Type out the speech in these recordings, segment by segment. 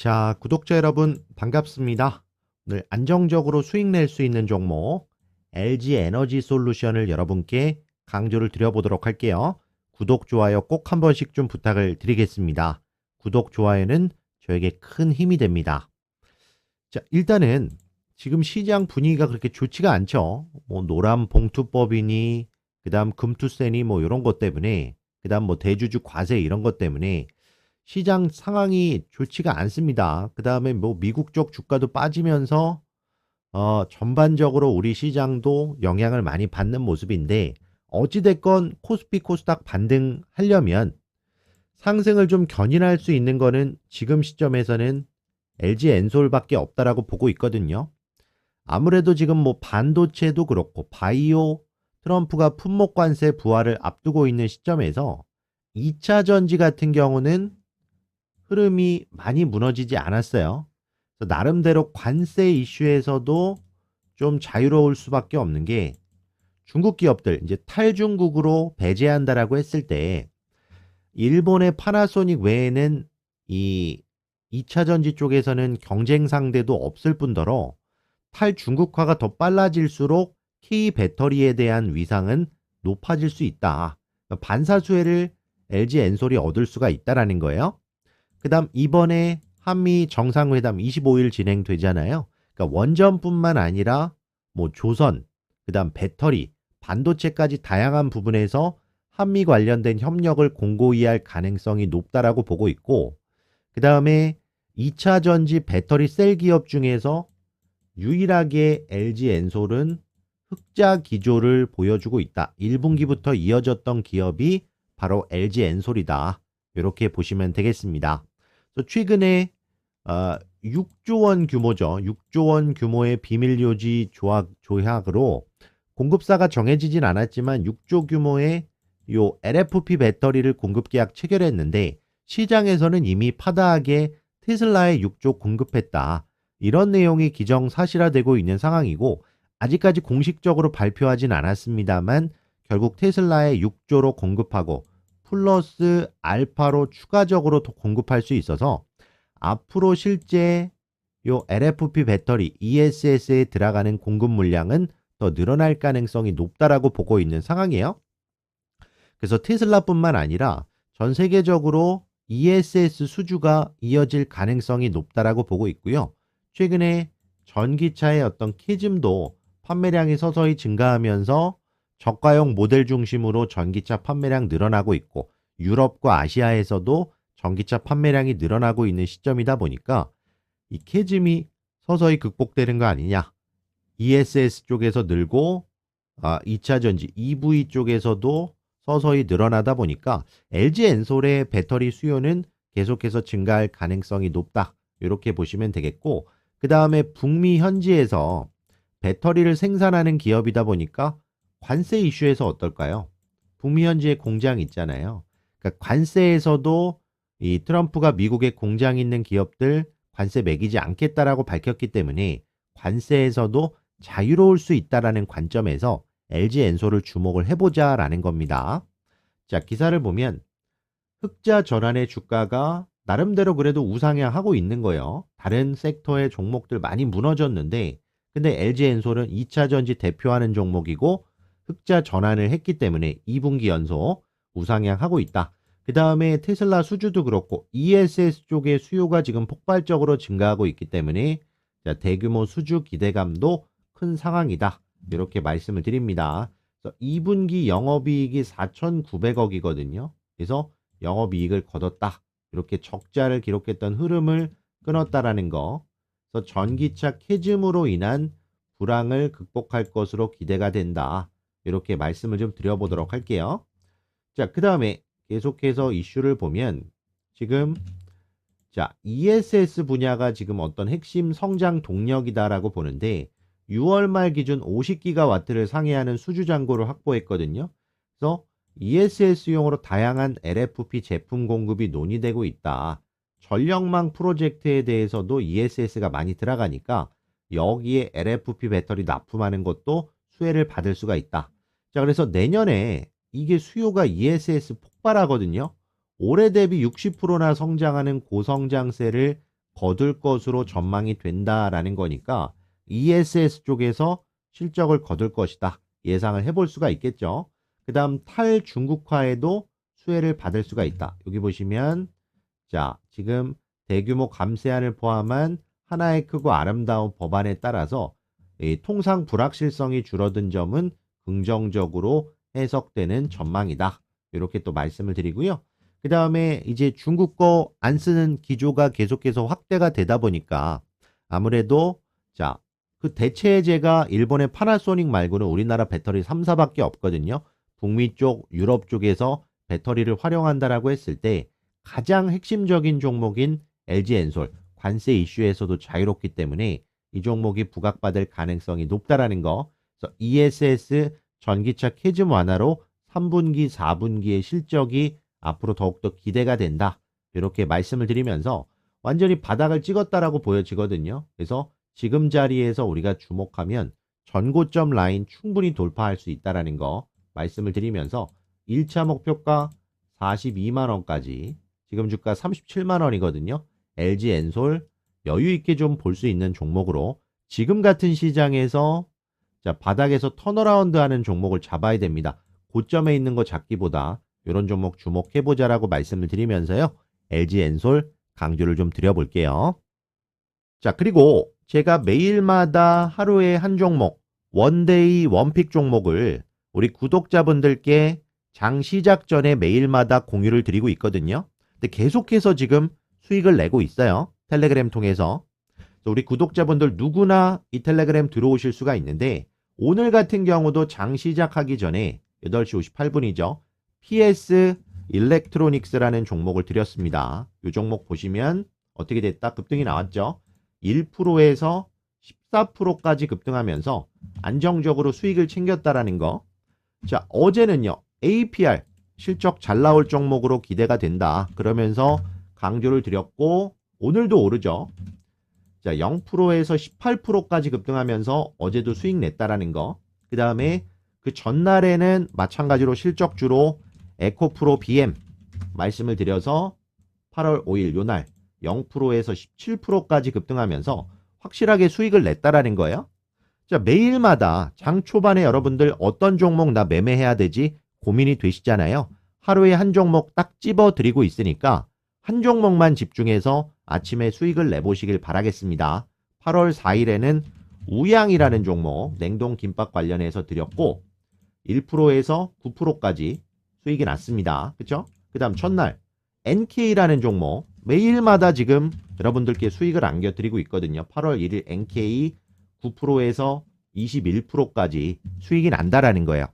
자, 구독자 여러분 반갑습니다. 오늘 안정적으로 수익 낼 수 있는 종목 LG 에너지 솔루션을 여러분께 강조를 드려보도록 할게요. 구독, 좋아요 꼭 한 번씩 좀 부탁을 드리겠습니다. 구독, 좋아요는 저에게 큰 힘이 됩니다. 자, 일단은 지금 시장 분위기가 그렇게 좋지가 않죠. 뭐 노란 봉투법이니 그다음 금투세니 뭐 이런 것 때문에 그다음 뭐 대주주 과세 이런 것 때문에 시장 상황이 좋지가 않습니다. 그 다음에 뭐 미국 쪽 주가도 빠지면서 어 전반적으로 우리 시장도 영향을 많이 받는 모습인데 어찌 됐건 코스피 코스닥 반등하려면 상승을 좀 견인할 수 있는 거는 지금 시점에서는 LG 엔솔밖에 없다라고 보고 있거든요. 아무래도 지금 뭐 반도체도 그렇고 바이오 트럼프가 품목 관세 부활을 앞두고 있는 시점에서 2차 전지 같은 경우는 흐름이 많이 무너지지 않았어요. 나름대로 관세 이슈에서도 좀 자유로울 수밖에 없는 게 중국 기업들 이제 탈중국으로 배제한다라고 했을 때 일본의 파나소닉 외에는 이 2차 전지 쪽에서는 경쟁 상대도 없을 뿐더러 탈중국화가 더 빨라질수록 K 배터리에 대한 위상은 높아질 수 있다. 그러니까 반사수혜를 LG 엔솔이 얻을 수가 있다라는 거예요. 그 다음 이번에 한미 정상회담 25일 진행되잖아요. 그러니까 원전뿐만 아니라 뭐 조선, 그 다음 배터리, 반도체까지 다양한 부분에서 한미 관련된 협력을 공고히 할 가능성이 높다라고 보고 있고 그 다음에 2차 전지 배터리 셀 기업 중에서 유일하게 LG 엔솔은 흑자 기조를 보여주고 있다. 1분기부터 이어졌던 기업이 바로 LG 엔솔이다. 이렇게 보시면 되겠습니다. 최근에 어, 6조 원 규모죠. 6조 원 규모의 비밀 요지 조약 조약으로 공급사가 정해지진 않았지만 6조 규모의 요 LFP 배터리를 공급 계약 체결했는데 시장에서는 이미 파다하게 테슬라에 6조 공급했다. 이런 내용이 기정 사실화되고 있는 상황이고 아직까지 공식적으로 발표하진 않았습니다만 결국 테슬라에 6조로 공급하고 플러스 알파로 추가적으로 더 공급할 수 있어서 앞으로 실제 요 LFP 배터리 ESS에 들어가는 공급 물량은 더 늘어날 가능성이 높다라고 보고 있는 상황이에요. 그래서 테슬라뿐만 아니라 전 세계적으로 ESS 수주가 이어질 가능성이 높다라고 보고 있고요. 최근에 전기차의 어떤 캐즘도 판매량이 서서히 증가하면서 저가형 모델 중심으로 전기차 판매량 늘어나고 있고 유럽과 아시아에서도 전기차 판매량이 늘어나고 있는 시점이다 보니까 이 캐즘이 서서히 극복되는 거 아니냐. ESS 쪽에서 늘고 아, 2차 전지 EV 쪽에서도 서서히 늘어나다 보니까 LG 엔솔의 배터리 수요는 계속해서 증가할 가능성이 높다. 이렇게 보시면 되겠고 그 다음에 북미 현지에서 배터리를 생산하는 기업이다 보니까 관세 이슈에서 어떨까요? 북미 현지에 공장 있잖아요. 그러니까 관세에서도 이 트럼프가 미국에 공장 있는 기업들 관세 매기지 않겠다라고 밝혔기 때문에 관세에서도 자유로울 수 있다라는 관점에서 LG 엔솔을 주목을 해보자라는 겁니다. 자, 기사를 보면 흑자 전환의 주가가 나름대로 그래도 우상향하고 있는 거예요. 다른 섹터의 종목들 많이 무너졌는데 근데 LG 엔솔은 2차 전지 대표하는 종목이고 흑자 전환을 했기 때문에 2분기 연속 우상향하고 있다. 그 다음에 테슬라 수주도 그렇고 ESS 쪽의 수요가 지금 폭발적으로 증가하고 있기 때문에 자, 대규모 수주 기대감도 큰 상황이다. 이렇게 말씀을 드립니다. 그래서 2분기 영업이익이 4,900억이거든요. 그래서 영업이익을 거뒀다. 이렇게 적자를 기록했던 흐름을 끊었다라는 거. 그래서 전기차 캐즘으로 인한 불황을 극복할 것으로 기대가 된다. 이렇게 말씀을 좀 드려보도록 할게요. 자, 그 다음에 계속해서 이슈를 보면 지금 자, ESS 분야가 지금 어떤 핵심 성장 동력이다라고 보는데 6월 말 기준 50기가와트를 상회하는 수주 잔고를 확보했거든요. 그래서 ESS용으로 다양한 LFP 제품 공급이 논의되고 있다. 전력망 프로젝트에 대해서도 ESS가 많이 들어가니까 여기에 LFP 배터리 납품하는 것도 수혜를 받을 수가 있다. 자, 그래서 내년에 이게 수요가 ESS 폭발하거든요. 올해 대비 60%나 성장하는 고성장세를 거둘 것으로 전망이 된다라는 거니까 ESS 쪽에서 실적을 거둘 것이다. 예상을 해볼 수가 있겠죠. 그 다음 탈중국화에도 수혜를 받을 수가 있다. 여기 보시면 자 지금 대규모 감세안을 포함한 하나의 크고 아름다운 법안에 따라서 이 통상 불확실성이 줄어든 점은 긍정적으로 해석되는 전망이다. 이렇게 또 말씀을 드리고요. 그 다음에 이제 중국 거 안 쓰는 기조가 계속해서 확대가 되다 보니까 아무래도 자, 그 대체제가 일본의 파나소닉 말고는 우리나라 배터리 3사밖에 없거든요. 북미 쪽, 유럽 쪽에서 배터리를 활용한다라고 했을 때 가장 핵심적인 종목인 LG 엔솔 관세 이슈에서도 자유롭기 때문에 이 종목이 부각받을 가능성이 높다라는 거. ESS 전기차 캐즘 완화로 3분기, 4분기의 실적이 앞으로 더욱더 기대가 된다. 이렇게 말씀을 드리면서 완전히 바닥을 찍었다라고 보여지거든요. 그래서 지금 자리에서 우리가 주목하면 전고점 라인 충분히 돌파할 수 있다라는 거 말씀을 드리면서 1차 목표가 42만 원까지 지금 주가 37만 원이거든요. LG 엔솔 여유 있게 좀 볼 수 있는 종목으로 지금 같은 시장에서 자, 바닥에서 턴어라운드 하는 종목을 잡아야 됩니다. 고점에 있는 거 잡기보다 이런 종목 주목해 보자라고 말씀을 드리면서요. LG 엔솔 강조를 좀 드려볼게요. 자, 그리고 제가 매일마다 하루에 한 종목, 원데이 원픽 종목을 우리 구독자분들께 장 시작 전에 매일마다 공유를 드리고 있거든요. 근데 계속해서 지금 수익을 내고 있어요. 텔레그램 통해서. 우리 구독자분들 누구나 이 텔레그램 들어오실 수가 있는데 오늘 같은 경우도 장 시작하기 전에 8시 58분이죠. PS 일렉트로닉스라는 종목을 드렸습니다. 이 종목 보시면 어떻게 됐다? 급등이 나왔죠. 1%에서 14%까지 급등하면서 안정적으로 수익을 챙겼다라는 거. 자, 어제는요. APR 실적 잘 나올 종목으로 기대가 된다. 그러면서 강조를 드렸고 오늘도 오르죠. 자, 0%에서 18%까지 급등하면서 어제도 수익 냈다라는 거. 그 다음에 그 전날에는 마찬가지로 실적주로 에코프로 BM 말씀을 드려서 8월 5일 요날 0%에서 17%까지 급등하면서 확실하게 수익을 냈다라는 거예요. 자, 매일마다 장 초반에 여러분들 어떤 종목 나 매매해야 되지 고민이 되시잖아요. 하루에 한 종목 딱 집어 드리고 있으니까 한 종목만 집중해서 아침에 수익을 내보시길 바라겠습니다. 8월 4일에는 우양이라는 종목 냉동 김밥 관련해서 드렸고 1%에서 9%까지 수익이 났습니다. 그쵸? 그 다음 첫날 NK라는 종목 매일마다 지금 여러분들께 수익을 안겨드리고 있거든요. 8월 1일 NK 9%에서 21%까지 수익이 난다라는 거예요.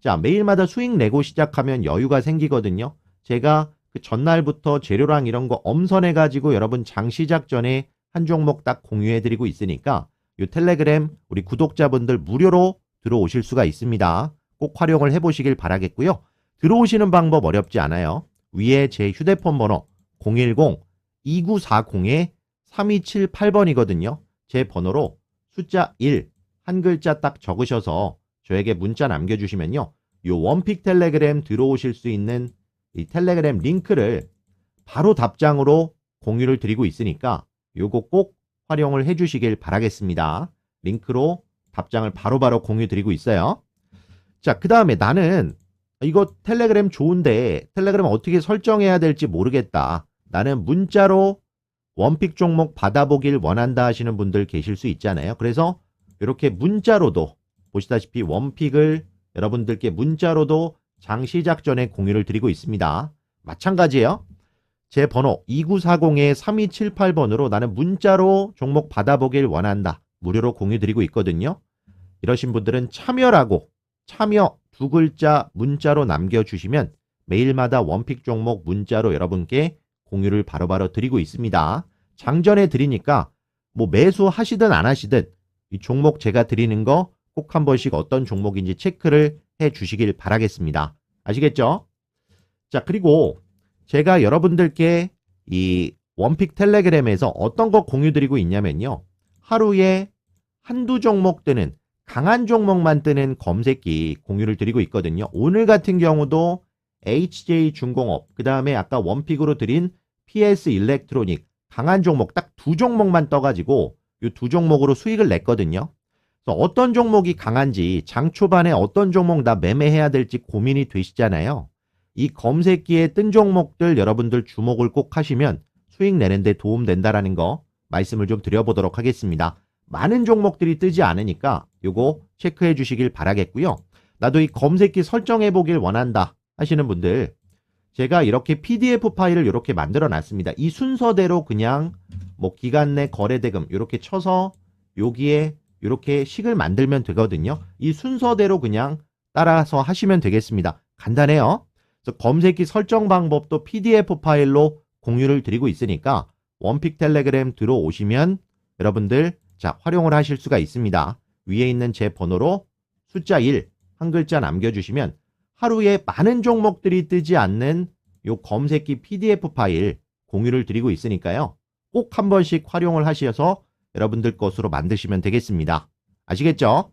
자, 매일마다 수익 내고 시작하면 여유가 생기거든요. 제가 그 전날부터 재료랑 이런 거 엄선해가지고 여러분 장 시작 전에 한 종목 딱 공유해드리고 있으니까 이 텔레그램 우리 구독자분들 무료로 들어오실 수가 있습니다. 꼭 활용을 해보시길 바라겠고요. 들어오시는 방법 어렵지 않아요. 위에 제 휴대폰 번호 010-2978번이거든요. 제 번호로 숫자 1, 한 글자 딱 적으셔서 저에게 문자 남겨주시면요. 이 원픽 텔레그램 들어오실 수 있는 이 텔레그램 링크를 바로 답장으로 공유를 드리고 있으니까 요거 꼭 활용을 해주시길 바라겠습니다. 링크로 답장을 바로 바로 공유 드리고 있어요. 자, 그 다음에 나는 이거 텔레그램 좋은데 텔레그램 어떻게 설정해야 될지 모르겠다. 나는 문자로 원픽 종목 받아보길 원한다 하시는 분들 계실 수 있잖아요. 그래서 이렇게 문자로도 보시다시피 원픽을 여러분들께 문자로도 장 시작 전에 공유를 드리고 있습니다. 마찬가지예요. 제 번호 2940-3278번으로 나는 문자로 종목 받아보길 원한다. 무료로 공유 드리고 있거든요. 이러신 분들은 참여라고 참여 두 글자 문자로 남겨주시면 매일마다 원픽 종목 문자로 여러분께 공유를 바로바로 드리고 있습니다. 장전에 드리니까 뭐 매수 하시든 안 하시든 이 종목 제가 드리는 거 꼭 한 번씩 어떤 종목인지 체크를 해 주시길 바라겠습니다. 아시겠죠? 자, 그리고 제가 여러분들께 이 원픽 텔레그램에서 어떤 거 공유 드리고 있냐면요. 하루에 한두 종목 뜨는 강한 종목만 뜨는 검색기 공유를 드리고 있거든요. 오늘 같은 경우도 HJ 중공업, 그 다음에 아까 원픽으로 드린 PS 일렉트로닉 강한 종목 딱 두 종목만 떠가지고 이 두 종목으로 수익을 냈거든요. 어떤 종목이 강한지 장 초반에 어떤 종목 나 매매해야 될지 고민이 되시잖아요. 이 검색기에 뜬 종목들 여러분들 주목을 꼭 하시면 수익 내는데 도움된다라는 거 말씀을 좀 드려보도록 하겠습니다. 많은 종목들이 뜨지 않으니까 요거 체크해 주시길 바라겠고요. 나도 이 검색기 설정해 보길 원한다 하시는 분들 제가 이렇게 PDF 파일을 이렇게 만들어 놨습니다. 이 순서대로 그냥 뭐 기간 내 거래 대금 이렇게 쳐서 여기에 이렇게 식을 만들면 되거든요. 이 순서대로 그냥 따라서 하시면 되겠습니다. 간단해요. 그래서 검색기 설정 방법도 PDF 파일로 공유를 드리고 있으니까 원픽 텔레그램 들어오시면 여러분들 자 활용을 하실 수가 있습니다. 위에 있는 제 번호로 숫자 1 한 글자 남겨주시면 하루에 많은 종목들이 뜨지 않는 요 검색기 PDF 파일 공유를 드리고 있으니까요. 꼭 한 번씩 활용을 하셔서 여러분들 것으로 만드시면 되겠습니다. 아시겠죠?